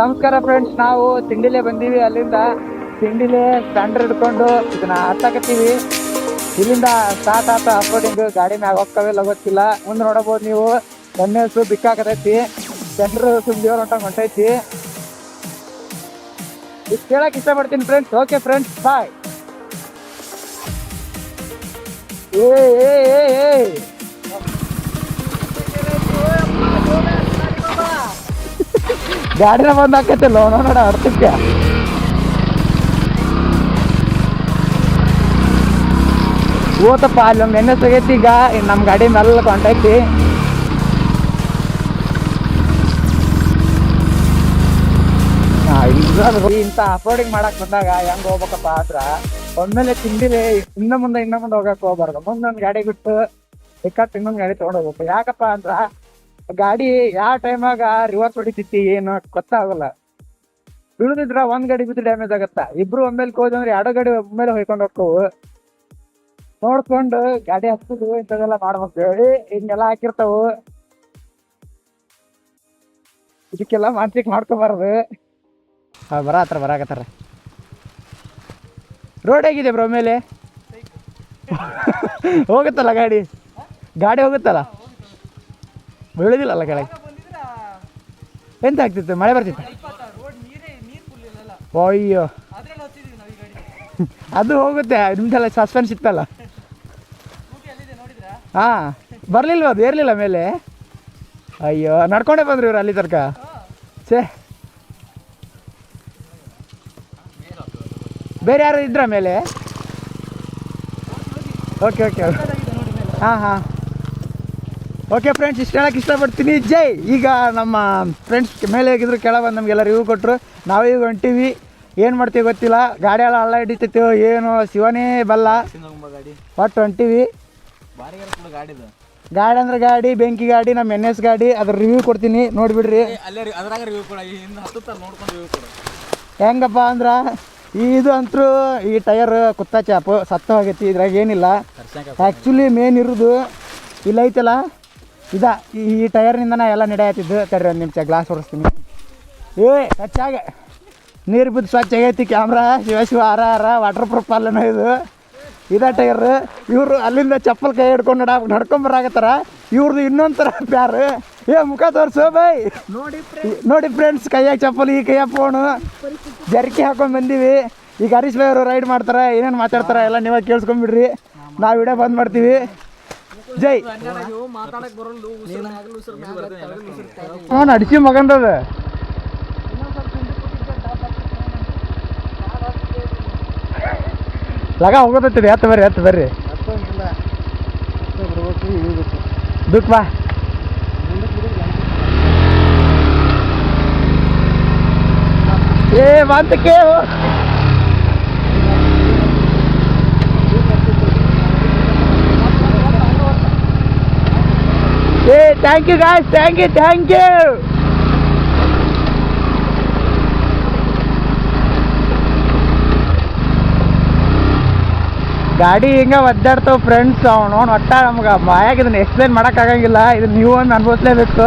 ನಮಸ್ಕಾರ ಫ್ರೆಂಡ್ಸ್ ನಾವು ತಿಂಡಿಲೆ ಬಂದೀವಿ. ಅಲ್ಲಿಂದ ತಿಂಡಿಲೆ ಸ್ಟ್ಯಾಂಡರ್ ಹಿಡ್ಕೊಂಡು ಇದನ್ನ ಹತ್ತಾಕತ್ತೀವಿ. ಇಲ್ಲಿಂದ ಸ್ಟಾರ್ಟ್ ಆತ ಅಪ್ಲೋಡಿಂಗ್ ಗಾಡಿ ಮ್ಯಾಗ ಹೋಗ್ತಾವಿಲ್ಲ ಗೊತ್ತಿಲ್ಲ. ಮುಂದೆ ನೋಡಬಹುದು ನೀವು. ಎಣ್ಣೆಸು ಬಿಕ್ಕಾಕತೈತಿ ಜನರು ಸುಮ್ ದೇವ್ರ ಹೊಂಟಂಗ್ ಹೊಂಟೈತಿ. ಇದು ಕೇಳಕ್ ಇಷ್ಟಪಡ್ತೀನಿ ಫ್ರೆಂಡ್ಸ್ ಓಕೆ ಫ್ರೆಂಡ್ಸ್ ಬಾಯ್ ಏ ಏ ಏ ಏ ಗಾಡಿನ ಬಂದ್ ಹಾಕೈತಿಲ್ಲ ನೋಡ ಅರ್ಥಕ್ಕೆ ಓತಪ್ಪ, ಅಲ್ಲಿ ಒಂದು ಎಣ್ಣೆ ತೆಗೈತಿ ಈಗ ನಮ್ಮ ಗಾಡಿ ಮೇಲೆ ಕಾಂಟ್ಯಾಕ್ಟಿ ಇಂಥ ಅಪ್ಲೋಡಿಂಗ್ ಮಾಡಕ್ ಬಂದಾಗ ಹೆಂಗ್ ಹೋಗ್ಬೇಕಪ್ಪ ಆದ್ರ, ಒಮ್ಮೆಲೆ ತಿಂಡಿಲಿ ಇನ್ನ ಮುಂದೆ ಇನ್ನ ಮುಂದೆ ಹೋಗಕ್ ಹೋಗ್ಬಾರ್ದು. ಒಂದು ಗಾಡಿ ಬಿಟ್ಟು ಇಕ್ಕಟ್ಟು ಇನ್ನೊಂದು ಗಾಡಿ ತಗೊಂಡ್ ಹೋಗ್ಬೇಕು. ಯಾಕಪ್ಪ ಅಂದ್ರ ಗಾಡಿ ಯಾವ ಟೈಮಾಗ ರಿವರ್ಸ್ ಹೊಡಿತೈತಿ ಏನು ಗೊತ್ತಾಗಲ್ಲ. ಬೀಳುದಿದ್ರ ಒಂದ್ ಗಾಡಿ ಬಿದ್ದು ಡ್ಯಾಮೇಜ್ ಆಗತ್ತ? ಇಬ್ರು ಒಮ್ಮೆಲೆ ಹೋದ್ ಅಂದ್ರೆ ಎರಡು ಗಾಡಿ ಒಮ್ಮೆಲೆ ಹೊಯ್ಕೊಂಡ್ ಹೋಗ್ತವು. ನೋಡ್ಕೊಂಡು ಗಾಡಿ ಹತ್ತದು ಇಂಥದೆಲ್ಲ ಮಾಡ್ಬೇಕು ಹೇಳಿ ಹಿಂಗೆಲ್ಲ ಹಾಕಿರ್ತಾವು. ಇದಕ್ಕೆಲ್ಲ ಮಾನಸಿಕ ಮಾಡ್ಕೋಬಾರ್ದು. ಹಾ ಹತ್ರ ಬರಾಕತ್ತಾರ ರೋಡ್ ಹೇಗಿದೆ ಬ್ರೋ ಮೇಲೆ? ಹೋಗುತ್ತಲ್ಲ ಗಾಡಿ? ಗಾಡಿ ಹೋಗುತ್ತಲ್ಲ? ಬೀಳುದಿಲ್ಲಲ್ಲ ಕೆಳಗೆ? ಎಂತ ಆಗ್ತಿತ್ತು? ಮಳೆ ಬರ್ತಿತ್ತು? ಅಯ್ಯೋ. ಅದು ಹೋಗುತ್ತೆ ನಿಮ್ದೆಲ್ಲ ಸಸ್ಪೆನ್ಸ್ ಇತ್ತಲ್ಲ? ಹಾ ಬರ್ಲಿಲ್ವ ಅದು? ಏರ್ಲಿಲ್ಲ ಮೇಲೆ? ಅಯ್ಯೋ ನಡ್ಕೊಂಡೇ ಬಂದ್ರಿ ಇವ್ರು ಅಲ್ಲಿ ತನಕ? ಛೇ. ಬೇರೆ ಯಾರು ಇದ್ರ ಮೇಲೆ? ಓಕೆ ಓಕೆ ಹಾಂ ಹಾಂ. ಓಕೆ ಫ್ರೆಂಡ್ಸ್ ಇಷ್ಟು ಹೇಳಕ್ಕೆ ಇಷ್ಟಪಡ್ತೀನಿ. ಜೈ! ಈಗ ನಮ್ಮ ಫ್ರೆಂಡ್ಸ್ ಮೇಲೆ ಹೇಗಿದ್ರು ಕೆಳಗೆ ಬಂದು ನಮಗೆಲ್ಲ ರಿವ್ಯೂ ಕೊಟ್ಟರು ನಾವೇ ಈಗ ಹೊಂಟೀವಿ. ಏನು ಮಾಡ್ತೀವಿ ಗೊತ್ತಿಲ್ಲ. ಗಾಡಿ ಎಲ್ಲ ಹಳ್ಳ ಹಿಡಿತೈತೋ. ಏನು ಶಿವನೇ ಬಲ್ಲ. ಒಟ್ಟು ಹೊಂಟೀವಿ. ಗಾಡಿ ಅಂದ್ರೆ ಗಾಡಿ ಬೆಂಕಿ ಗಾಡಿ ನಮ್ಮ ಎನ್ ಎಸ್ ಗಾಡಿ. ಅದ್ರ ರಿವ್ಯೂ ಕೊಡ್ತೀನಿ. ನೋಡಿಬಿಡ್ರಿ. ಹೆಂಗಪ್ಪ ಅಂದ್ರೆ ಇದು ಅಂತೂ ಈ ಟೈರ್ ಕುತ್ತ ಚಾಪು ಸತ್ತ ಹೋಗೈತಿ. ಇದ್ರಾಗ ಏನಿಲ್ಲ. ಆ್ಯಕ್ಚುಲಿ ಮೇನ್ ಇರೋದು ಇಲ್ಲ ಐತಲ್ಲ? ಇದ ಈ ಟೈರ್ನಿಂದನೇ ಎಲ್ಲ ನಡೆಯತ್ತಿದ್ದು ತಡ್ರಿ ಒಂದು ನಿಮಿಷ ಗ್ಲಾಸ್ ಹೊಡಿಸ್ತೀನಿ ಏ ಸ್ವಚ್ಛಾಗ. ನೀರು ಬಿದ್ದು ಸ್ವಚ್ಛ ಆಗೈತಿ ಕ್ಯಾಮ್ರಾ ಶಿವ ಶಿವ ಆರ ಆರ ವಾಟರ್ ಪ್ರೂಫ್ ಅಲ್ಲನ ಇದು. ಇದ ಟೈರ್ ಇವರು ಅಲ್ಲಿಂದ ಚಪ್ಪಲ್ ಕೈ ಹಿಡ್ಕೊಂಡು ನಡ ನಡ್ಕೊಂಬರಾಗತ್ತಾರ ಇವ್ರದ್ದು ಇನ್ನೊಂದು ಥರ ಪ್ಯಾರ್ ಏ ಮುಖ ತೋರ್ಸು ಬೈ. ನೋಡಿ ನೋಡಿ ಫ್ರೆಂಡ್ಸ್ ಕೈಯಾಗ ಚಪ್ಪಲ್ ಈ ಕೈಯಾಗ ಫೋನು ಜರ್ಕಿ ಹಾಕೊಂಡು ಬಂದೀವಿ. ಈಗ ಹರೀಶ್ ಭಾಯ್ ಅವರು ರೈಡ್ ಮಾಡ್ತಾರೆ ಏನೇನು ಮಾತಾಡ್ತಾರೆ ಎಲ್ಲ ನೀವಾಗ ಕೇಳಿಸ್ಕೊಂಬಿಡ್ರಿ ನಾವು ವಿಡಿಯೋ ಬಂದ್ ಮಾಡ್ತೀವಿ. ಜೈ. ಹ್ಞೂ ಅಡಿಸಿ ಮಗಂದದ. ಲಗ ಹೋಗೋದೈತಿ ಎತ್ತ ಬರ್ರಿ ಎತ್ತ ಬರ್ರಿ. ದುಃಖ ಬಾ. ಏ ಬಂತಕ್ಕೆ ಏ thank you guys thank you thank you ಗಾಡಿ ಹಿಂಗೆ ಒದ್ದಾಡ್ತಾವ ಫ್ರೆಂಡ್ಸ್ ಅವನು, ಒಟ್ಟ ನಮ್ಗೆ ಮಾಯಾಗ ಇದನ್ನ ಎಕ್ಸ್ಪ್ಲೇನ್ ಮಾಡೋಕ್ಕಾಗಂಗಿಲ್ಲ ಇದನ್ನ ನೀವು ಒಂದು ಅನ್ಭವಿಸ್ಲೇಬೇಕು.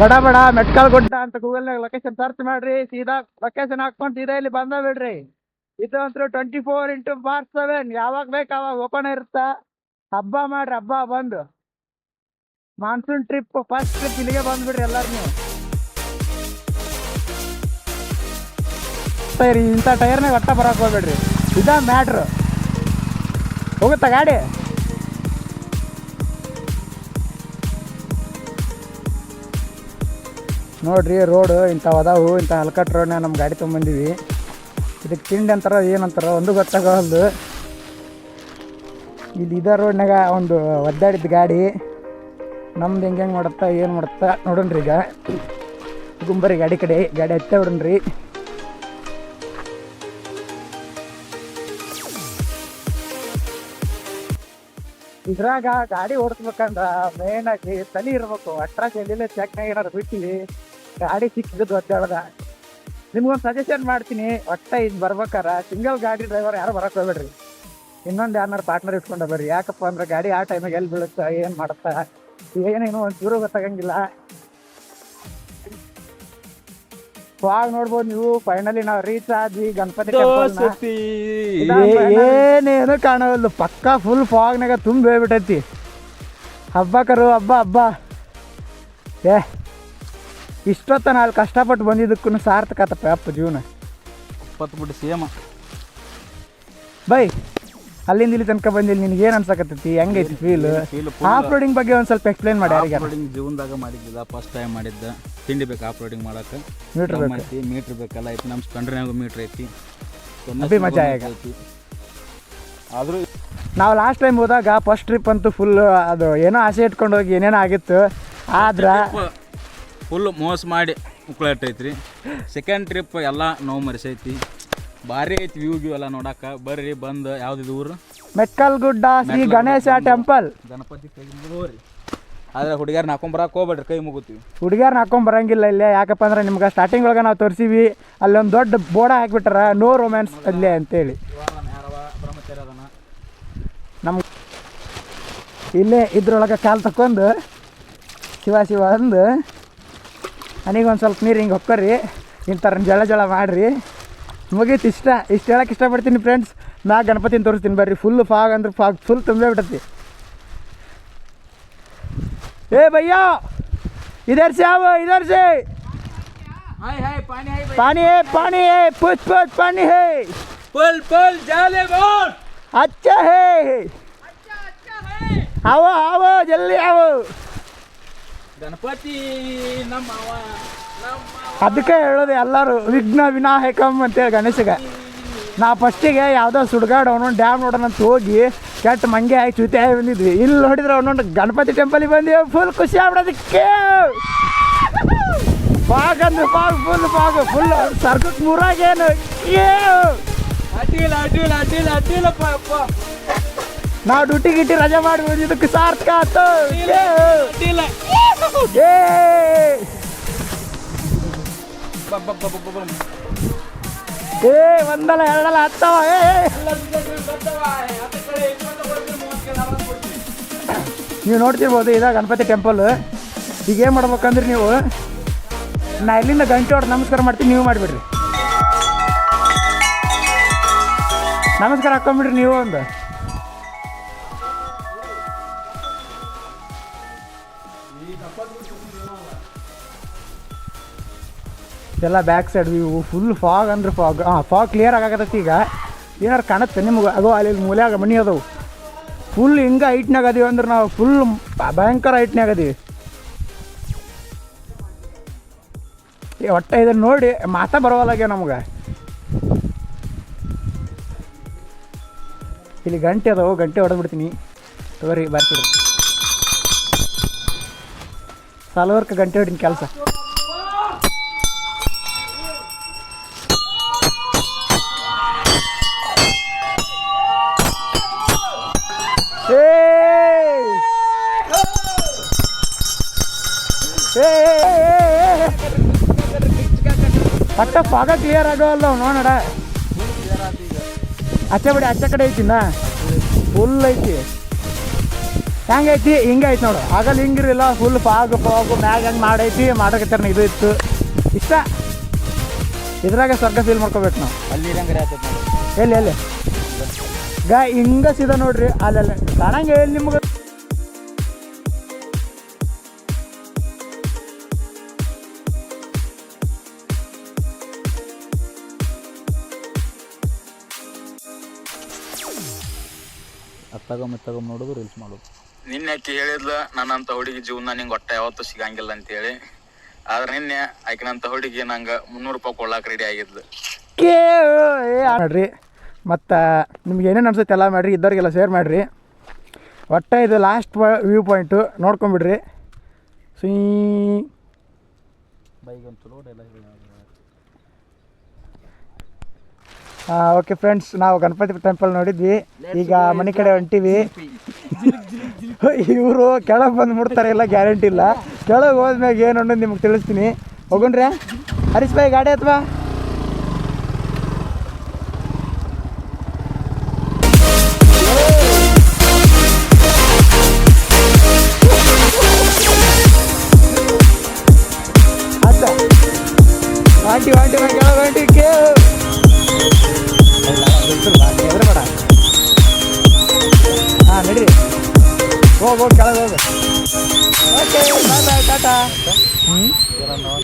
ಬಡ ಬಡ, ಮೆಟ್ಕಲ್ ಗುಡ್ಡ ಅಂತ ಗೂಗಲ್ನಾಗ ಲೊಕೇಶನ್ ಸರ್ಚ್ ಮಾಡ್ರಿ, ಸೀದಾ ಲೊಕೇಶನ್ ಹಾಕ್ಕೊಂಡು ಸೀದಾ ಇಲ್ಲಿ ಬಂದ ಬಿಡ್ರಿ. ಇದು ಅಂತೂ ಟ್ವೆಂಟಿ ಫೋರ್ ಇಂಟು ಬಾರ್ ಸೆವೆನ್ ಯಾವಾಗ ಬೇಕು ಅವಾಗ ಓಪನ್ ಇರುತ್ತಾ? ಹಬ್ಬ ಮಾಡ್ರಿ, ಹಬ್ಬ ಬಂದು. ಮಾನ್ಸೂನ್ ಟ್ರಿಪ್ ಫಸ್ಟ್ ಟ್ರಿಪ್ ಇಲ್ಲಿಗೆ ಬಂದ್ಬಿಡ್ರಿ ಎಲ್ಲಾರು ನೀವು ಟೈರ್ ಇಂಥ ಟೈರ್ನಾಗ ಒಟ್ಟ ಬರಕ್ ಹೋಗ್ಬೇಡ್ರಿ. ಇದ ಮ್ಯಾಟ್ರ್. ಹೋಗುತ್ತ ಗಾಡಿ? ನೋಡ್ರಿ, ರೋಡ್ ಇಂಥವು ಅದಾವು, ಇಂಥ ಹಲ್ಕಟ್ ರೋಡ್ನ ನಮ್ಮ ಗಾಡಿ ತೊಗೊಂಬಂದೀವಿ. ಇದಕ್ಕೆ ತಿಂಡಿ ಅಂತಾರ ಏನಂತಾರ ಒಂದು ಗೊತ್ತಾಗಲ್ದು ಇಲ್ಲಿ ಇದ ರೋಡ್ನಾಗ ಒಂದು ಒದ್ದಾಡಿದ ಗಾಡಿ. ನಮ್ದು ಹೆಂಗೆ ಹೆಂಗೆ ಮಾಡುತ್ತಾ, ಏನು ಮಾಡುತ್ತಾ ನೋಡೋಣ್ರಿ ಈಗ. ಗುಂಬರಿ ಗಾಡಿ ಕಡೆ, ಗಾಡಿ ಹತ್ತೆ ಬಿಡೋಣ್ರಿ ಇದ್ರಾಗ ಗಾಡಿ ಓಡಿಸ್ಬೇಕಂದ್ರ ಮೇನ್ ಆಗಿ ತಲೆ ಇರ್ಬೇಕು. ಅಟ್ರಾಕ್ ಎಲ್ಲಿಲ್ಲ ಚೆಕ್ನಾಗ ಏನಾರು ಬಿಟ್ಟಿವಿ ಗಾಡಿ ಸಿಕ್ಕಿದ್ದು ಹೇಳ್ದ ನಿಮ್ಗೊಂದು ಸಜೆಷನ್ ಮಾಡ್ತೀನಿ. ಒಟ್ಟ ಇದು ಬರ್ಬೇಕಾರ. ಸಿಂಗಲ್ ಗಾಡಿ ಡ್ರೈವರ್ ಯಾರು ಬರಕ್ ಹೋಗ್ಬೇಡ್ರಿ. ಇನ್ನೊಂದು ಯಾರನ್ನಾರು ಪಾರ್ಟ್ನರ್ ಇಟ್ಕೊಂಡ ಬರ್ರಿ. ಯಾಕಪ್ಪ ಅಂದ್ರೆ ಗಾಡಿ ಆ ಟೈಮಿಗೆ ಎಲ್ಲಿ ಬೀಳುತ್ತಾ, ಏನು ಮಾಡುತ್ತಾ? ಏನೇನು ಒಂದು ಚೂರು ಗೊತ್ತಾಗಂಗಿಲ್ಲ. ಫಾಗ್ ನೋಡ್ಬೋದು ನೀವು ಫೈನಲಿ ನಾವು ರೀಚ್ ಆದ್ವಿ ಗಣಪತಿ ಏನೇನು ಕಾಣವಲ್ದು. ಪಕ್ಕ ಫುಲ್ ಫಾಗ್ನಾಗ ತುಂಬಿ ಹೋಗ್ಬಿಟ್ಟೈತಿ. ಹಬ್ಬ ಕರು ಹಬ್ಬ ಹಬ್ಬ. ಏ ಇಷ್ಟೊತ್ತ ನಾಲ್ಕು ಕಷ್ಟಪಟ್ಟು ಬಂದಿದ್ದಕ್ಕೂ ಸಾರ್ಥಕ ಅಪ್ಪ ಜೀವನ. ಇಪ್ಪತ್ತು ಬಿಟ್ಟು ಸೇಮ ಬೈ. ಅಲ್ಲಿಂದ ಇಲ್ಲಿ ತನಕ ಬಂದಿಲ್ಲ ನಿನಗೆ ಏನು ಅನ್ಸಕತ್ತೈತಿ? ಹೆಂಗೈತಿ ಫೀಲ್ ಆಫ್ ರೋಡಿಂಗ್ ಬಗ್ಗೆ ಒಂದು ಸ್ವಲ್ಪ ಎಕ್ಸ್ಪ್ಲೈನ್ ಮಾಡಿ ಯಾರಿಗೆ ಜೀವನದಾಗ ಮಾಡಿದ್ದಿಲ್ಲ ಫಸ್ಟ್ ಟೈಮ್ ಮಾಡಿದ್ದ. ತಿಂಡಿ ಬೇಕು ಆಫ್ರೋಡಿಂಗ್ ಮಾಡಕ್ಕೆ. ಮೀಟ್ರ್ ಬೇಕು. ಮೀಟ್ರ್ ಬೇಕಲ್ಲ ಐತಿ. ನಮ್ಮ ಸ್ಪೆಂಡ್ರಿನಾಗ ಮೀಟ್ರ್ ಐತಿ. ಅಭಿ ಮಜಾ ಆಗೈತಿ ಆದರೂ ನಾವು ಲಾಸ್ಟ್ ಟೈಮ್ ಹೋದಾಗ ಫಸ್ಟ್ ಟ್ರಿಪ್ ಅಂತೂ ಫುಲ್ ಅದು ಏನೋ ಆಸೆ ಇಟ್ಕೊಂಡು ಹೋಗಿ ಏನೇನೋ ಆಗಿತ್ತು. ಆದ್ರೆ ಫುಲ್ ಮೋಸ ಮಾಡಿ ಉಕ್ಳಾಟೈತ್ರಿ ಸೆಕೆಂಡ್ ಟ್ರಿಪ್ ಎಲ್ಲ ನೋವು ಮರೆಸೈತಿ. ಭಾರಿ ಐತಿ ವ್ಯೂ ಗ್ಯೂ ಎಲ್ಲ ನೋಡಕ್ಕೆ ಬರ್ರಿ ಬಂದು ಯಾವ್ದು ಊರು? ಮೆಕ್ಕಲ್ ಗುಡ್ಡ ಶ್ರೀ ಗಣೇಶ ಟೆಂಪಲ್ ಗಣಪತಿ ಕೈ ಮುಗಿದೋರಿ ಆದ್ರೆ ಹುಡುಗಿಯರ್ ನಾಕೊಂಬರಕ್ಕೆ ಹೋಗ್ಬೇಡ್ರಿ ಕೈ ಮುಗುತ್ತೀವಿ ಹುಡುಗಿಯರ್ ಹಾಕೊಂಡ್ ಬರಂಗಿಲ್ಲ ಇಲ್ಲೇ. ಯಾಕಪ್ಪ ಅಂದ್ರೆ ನಿಮ್ಗೆ ಸ್ಟಾರ್ಟಿಂಗ್ ಒಳಗೆ ನಾವು ತೋರಿಸಿವಿ. ಅಲ್ಲೊಂದು ದೊಡ್ಡ ಬೋರ್ಡ ಹಾಕ್ಬಿಟ್ಟಾರ ನೋ ರೊಮ್ಯಾನ್ಸ್ ಅಲ್ಲೇ ಅಂತೇಳಿ. ನಮ್ಗೆ ಇಲ್ಲೇ ಇದ್ರೊಳಗೆ ಕಾಲು ತಕೊಂಡು ಶಿವ ಶಿವ ಅಂದು ನನಗೊಂದು ಸ್ವಲ್ಪ ನೀರು ಹಿಂಗೆ ಹೊಕ್ಕರಿ. ಇಂತರ ಜಳ ಜಳ ಮಾಡಿರಿ. ಮುಗೀತು ಇಷ್ಟ ಇಷ್ಟು ಹೇಳಕ್ಕೆ ಇಷ್ಟಪಡ್ತೀನಿ ಫ್ರೆಂಡ್ಸ್ ನಾ ಗಣಪತಿನ ತೋರಿಸ್ತೀನಿ ಬರ್ರಿ ಫುಲ್ ಫಾಗ್ ಅಂದ್ರೆ ಫಾಗ್ ಫುಲ್ ತುಂಬೇ ಬಿಟ್ಟತಿ ಏ ಭಯ್ಯ ಇದರ್ से आओ इधर से ಹಾಯ್ ಹಾಯ್ ಪಾನಿ ಹಾಯ್ पानी है पानी है पुछ पुछ पानी है ಪಲ್ ಪಲ್ ಜಾಲೆ ಬೋಲ್ अच्छा है आओ आओ जल्दी आओ ಗಣಪತಿ ನಮ್ಮ ಅದಕ್ಕೆ ಹೇಳೋದು ಎಲ್ಲರೂ ವಿಘ್ನ ವಿನಾಯಕಂ ಅಂತೇಳಿ ಗಣೇಶಗೆ. ನಾ ಫಸ್ಟಿಗೆ ಯಾವುದೋ ಸುಡ್ಗಾಡು ಅವನೊಂದು ಡ್ಯಾಮ್ ನೋಡೋಣ ಅಂತ ಹೋಗಿ ಕೆಟ್ಟ ಮಂಗೆ ಆಗಿ ಚೂತಿ ಆಗಿ ಬಂದಿದ್ವಿ. ಇಲ್ಲಿ ನೋಡಿದ್ರೆ ಅವನೊಂದು ಗಣಪತಿ ಟೆಂಪಲಿಗೆ ಬಂದೀವಿ ಫುಲ್ ಖುಷಿ ಆಗ್ಬಿಡೋದಕ್ಕೆ. ಫಾಗ್ ಅಂದ್ರೆ ಫಾಗ್ ಫುಲ್ ಫಾಗ್ ಫುಲ್ ಸರ್ಗಕ್ಕೆ ಮೂರಾಗೇನು ಅಡ್ಡಿಲ್ಲ ಅಡ್ಡಿಲ್ಲ ಅಡ್ಡಿಲ್ಲ ಅಡ್ಡಿಲ್ಲ ನಾವು ಡ್ಯೂಟಿ ಗಿಟ್ಟಿ ರಜೆ ಮಾಡಿ ಬಂದಿದ್ದಕ್ಕೆ ಸಾರ್ಥಕ ಅಡ್ಡಿಲ್ಲ ಏ! ಒಂದಲ್ಲ ಎರಡಲ್ಲ ಹತ್ತವ. ನೀವು ನೋಡ್ತಿರ್ಬೋದು ಇದ ಗಣಪತಿ ಟೆಂಪಲ್ ಈಗ ಏನು ಮಾಡ್ಬೇಕಂದ್ರೆ ನೀವು ನಾ ಇಲ್ಲಿಂದ ಗಂಟೆ ಹೊಡೆದು ನಮಸ್ಕಾರ ಮಾಡ್ತೀನಿ ನೀವು ಮಾಡಿಬಿಡ್ರಿ. ನಮಸ್ಕಾರ ಹಾಕೊಂಬಿಡ್ರಿ ನೀವು ಒಂದು. ಎಲ್ಲ back side view full fog ಅಂದ್ರೆ ಫಾಗ್ ಹಾಂ ಫಾಗ್ ಕ್ಲಿಯರ್ ಆಗಾಕತ್ತೈತಿ ಈಗ. ಏನಾರು ಕಾಣತ್ತೆ ನಿಮ್ಗೆ? ಅದು ಅಲ್ಲಿ ಮೂಲ್ಯಾಗ ಮನಿ ಅದಾವು. ಫುಲ್ ಹಿಂಗೆ ಹೈಟ್ನಾಗ ಅದೀವಿ ಅಂದ್ರೆ ನಾವು ಫುಲ್ ಭಯಂಕರ ಹೈಟ್ನಾಗ ಅದೀವಿ. ಒಟ್ಟು ಇದನ್ನ ನೋಡಿ, ಮಾತಾ ಬರೋವಲ್ಲಾಗೆ ನಮ್ಗೆ. ಇಲ್ಲಿ ಗಂಟೆ ಅದಾವು, ಗಂಟೆ ಹೊಡೆದ್ಬಿಡ್ತೀನಿ. ತಗೋರಿ ಬರ್ತೀರಿ ಸಾಲವರ್ಕ ಗಂಟೆ ಹೊಡಿನ ಕೆಲಸ ಪಟ್ಟ ಪಾಗ ಕ್ಲಿಯರ್ ಆಗೋಲ್ಲ ನೋಡೋಣ ಆಚೆ ಬಿಡಿ ಆಚೆ ಕಡೆ ಐತಿನ ಫುಲ್ ಐತಿ ಹೆಂಗೈತಿ ಹಿಂಗೈತಿ ನೋಡು. ಆಗಲ್ಲ ಹಿಂಗಿರಲಿಲ್ಲ ಫುಲ್ ಫಾಗ್ ಫಾಗು ಮ್ಯಾಗ ಹೆಂಗೆ ಮಾಡೈತಿ ಮಾಡಕತ್ತಾರ ಇದು ಇತ್ತು. ಇಷ್ಟ? ಇದ್ರಾಗ ಸ್ವರ್ಗ ಫೀಲ್ ಮಾಡ್ಕೋಬೇಕು ನಾವು. ಅಲ್ಲಿ ಎಲ್ಲಿ ಎಲ್ಲಿ? ಗ ಹಿಂಗ ಸೀದಾ ನೋಡ್ರಿ ಅಲ್ಲೆಲ್ಲ. ಕಾಣಂಗೆ ಎಲ್ಲಿ ನಿಮ್ಗೆ? ತಗೊಂಬ ತಗೊಂಬ ನೋಡೋದು ರೀಲ್ಸ್ ಮಾಡೋದು. ನಿನ್ನೆ ಆಕಿ ಹೇಳಿದ್ಲ ನನ್ನಂತ ಹುಡುಗಿ ಜೀವನ ನಿಂಗೆ ಒಟ್ಟ ಯಾವತ್ತೂ ಸಿಗಂಗಿಲ್ಲ ಅಂತೇಳಿ. ಆದ್ರೆ ನಿನ್ನೆ ಆಕಿನಂತ ಹುಡುಗಿ ನಂಗೆ ಮುನ್ನೂರು ರೂಪಾಯಿ ಕೊಡ್ಲಾಕ ರೆಡಿ ಆಗಿದ್ಲು. ಕೇ ಮಾಡ್ರಿ. ಮತ್ತು ನಿಮ್ಗೆ ಏನೇನು ಅನ್ಸುತ್ತೆ ಎಲ್ಲ ಮಾಡ್ರಿ ಇದ್ದವ್ರಿಗೆಲ್ಲ ಶೇರ್ ಮಾಡಿರಿ. ಒಟ್ಟ ಇದು ಲಾಸ್ಟ್ ವ್ಯೂ ಪಾಯಿಂಟು ನೋಡ್ಕೊಂಬಿಡ್ರಿ ಸೀ ಬೈಗಂತು ನೋಡಿ ಚಲೋ ಓಕೆ ಫ್ರೆಂಡ್ಸ್ ನಾವು ಗಣಪತಿ ಟೆಂಪಲ್ ನೋಡಿದ್ವಿ. ಈಗ ಮನೆ ಕಡೆ ಹೊಂಟಿವಿ. ಇವರು ಕೆಳಗೆ ಬಂದು ಮುಡ್ತಾರೆ ಇಲ್ಲ ಗ್ಯಾರಂಟಿ ಇಲ್ಲ. ಕೆಳಗೆ ಹೋದ್ಮ್ಯಾಗ ಏನು ಅನ್ನೋದು ನಿಮ್ಗೆ ತಿಳಿಸ್ತೀನಿ. ಹೋಗಣ್ರೆ. ಹರೀಶ್ ಗಾಡಿ ಅಥವಾ